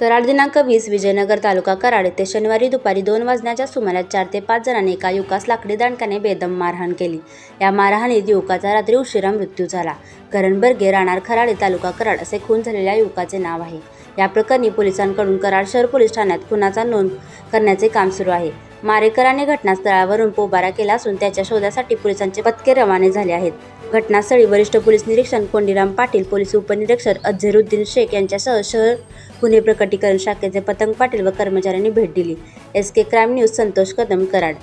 कराड दिनांक वीस विजयनगर तालुका कराड येथे शनिवारी दुपारी दोन वाजण्याच्या सुमारास चार ते पाच जणांनी एका युवकास लाकडी दांडकाने बेदम मारहाण केली. या मारहाणीत युवकाचा रात्री उशिरा मृत्यू झाला. करणबर्गे राणार खराडे तालुका कराड असे खून झालेल्या युवकाचे नाव आहे. या प्रकरणी पोलिसांकडून कराड शहर पोलीस ठाण्यात खुनाचा नोंद करण्याचे काम सुरू आहे. मारेकराने घटनास्थळावरून पोबारा केला असून त्याच्या शोधासाठी पोलिसांचे पथके रवाने झाले आहेत. घटनास्थळी वरिष्ठ पोलीस निरीक्षक कोंडीराम पाटील पोलीस उपनिरीक्षक अझरुद्दीन शेख यांच्यासह शहर गुन्हे प्रकटीकरण शाखेचे पतंग पाटील व कर्मचाऱ्यांनी भेट दिली. S K crime news Santosh Kadam Karad